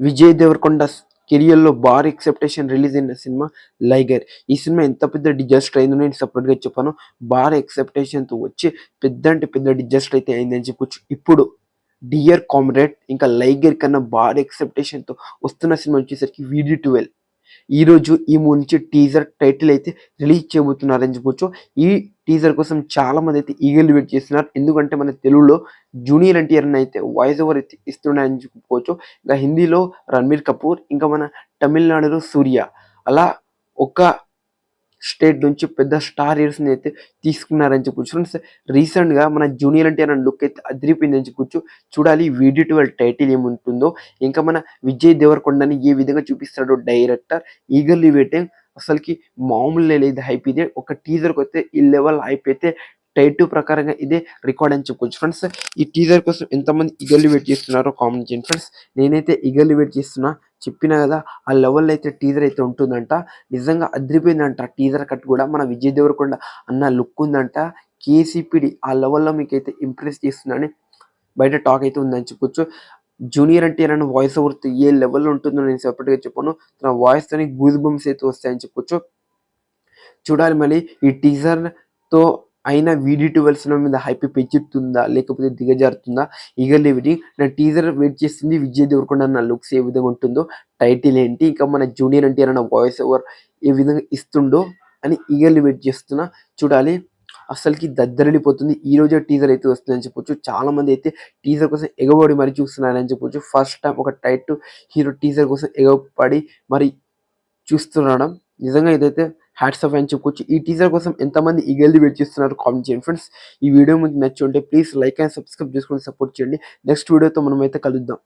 విజయ్ దేవరకొండ కెరియర్లో భారీ expectation release అయిన సినిమా లైగర్. ఈ సినిమా ఎంత పెద్ద డిజాస్టర్ అయిందో నేను సపరేట్గా చెప్పాను. భారీ ఎక్సెప్టేషన్తో వచ్చి పెద్ద అంటే పెద్ద డిజాస్టర్ అయితే అయిందని చెప్పొచ్చు. ఇప్పుడు డియర్ కామ్రేడ్ ఇంకా లైగర్ కన్నా భారీ ఎక్సెప్టేషన్తో వస్తున్న సినిమా వచ్చేసరికి వీడి ట్వెల్వ్ ఈ రోజు ఈ మూవీ నుంచి టీజర్ టైటిల్ అయితే రిలీజ్ చేయబోతున్నారని చెప్పొచ్చు. ఈ టీజర్ కోసం చాలా మంది అయితే ఈగల్ వెయిట్ చేస్తున్నారు. ఎందుకంటే మన తెలుగులో జూనియర్ ఎన్టీఆర్ అయితే వాయిస్ ఓవర్ అయితే ఇస్తున్నాయని చెప్పుకోవచ్చు ఇంకా హిందీలో రణబీర్ కపూర్ ఇంకా మన తమిళనాడులో సూర్య. అలా ఒక స్టేట్ నుంచి పెద్ద స్టార్ హీరోస్ని అయితే తీసుకున్నారని చెప్పొచ్చు. ఫ్రెండ్స్ రీసెంట్గా మన జూనియర్ అంటే అన్న లుక్ అయితే అదిరిపోయిందని చెప్పొచ్చు. చూడాలి వీడియో ట్వెల్వ్ టైటిల్ ఏముంటుందో. ఇంకా మన విజయ్ దేవరకొండని ఏ విధంగా చూపిస్తాడో డైరెక్టర్ ఈగర్లీ వెయిటింగ్ అసలుకి మామూలు లేదు. హైప్ ఇదే. ఒక టీజర్కి వస్తే ఈ లెవెల్ హైప్ అయితే టైటిల్ ప్రకారంగా ఇదే రికార్డ్ అని చెప్పుకోవచ్చు. ఫ్రెండ్స్ ఈ టీజర్ కోసం ఎంతమంది ఈగర్లీ వెయిట్ చేస్తున్నారో కామెంట్ చేయండి. ఫ్రెండ్స్ నేనైతే ఈగర్లీ వెయిట్ చేస్తున్నా. చెప్పినా కదా ఆ లెవెల్లో అయితే టీజర్ అయితే ఉంటుందంట. నిజంగా అదిరిపోయిందంట. టీజర్ కట్ కూడా మన విజయ్ దేవరకొండ అన్న లుక్ ఉందంట. కేసీపీడి ఆ లెవెల్లో మీకు అయితే ఇంప్రెస్ చేస్తుందని బయట టాక్ అయితే ఉందని చెప్పొచ్చు జూనియర్ అంటే నన్ను వాయిస్ ఓవర్ ఏ లెవెల్లో ఉంటుందో నేను సెపరేట్గా చెప్పాను. తన వాయిస్తోని గూజ్ బంప్స్ అయితే వస్తాయని చెప్పొచ్చు చూడాలి మళ్ళీ ఈ టీజర్తో అయినా వీడియో ట్వెల్వ్స్ మీద హైప్ పెంచుతుందా? లేకపోతే దిగజారుతుందా? ఈగర్లీ వెయిటింగ్ నా టీజర్ వెయిట్ చేస్తుంది విజయ్ దేవరకొండ నా లుక్స్ ఏ విధంగా ఉంటుందో టైటిల్ ఏంటి ఇంకా మన జూనియర్ అంటే ఏమైనా వాయిస్ ఓవర్ ఏ విధంగా ఇస్తుండో అని ఈగర్లీ వెయిట్ చేస్తున్నా. చూడాలి. అసలుకి దద్దరిపోతుంది ఈ రోజే టీజర్ అయితే వస్తుందని చెప్పొచ్చు. చాలా మంది అయితే టీజర్ కోసం ఎగబడి మరి చూస్తున్నారని చెప్పొచ్చు. ఫస్ట్ టైం ఒక టైట్ హీరో టీజర్ కోసం ఎగబడి మరి చూస్తున్నాడు. నిజంగా ఇదైతే హ్యాట్స్ ఆఫ్ అని చెప్పుకోవచ్చు ఈ టీజర్ కోసం ఎంతమంది ఈగల్ది వెయిట్ చేస్తున్నారు కామెంట్ చేయండి. ఫ్రెండ్స్ ఈ వీడియో మీకు నచ్చి ఉంటే ప్లీజ్ లైక్ అండ్ సబ్స్క్రైబ్ చేసుకొని సపోర్ట్ చేయండి. నెక్స్ట్ వీడియోతో మనం అయితే కలుద్దాం.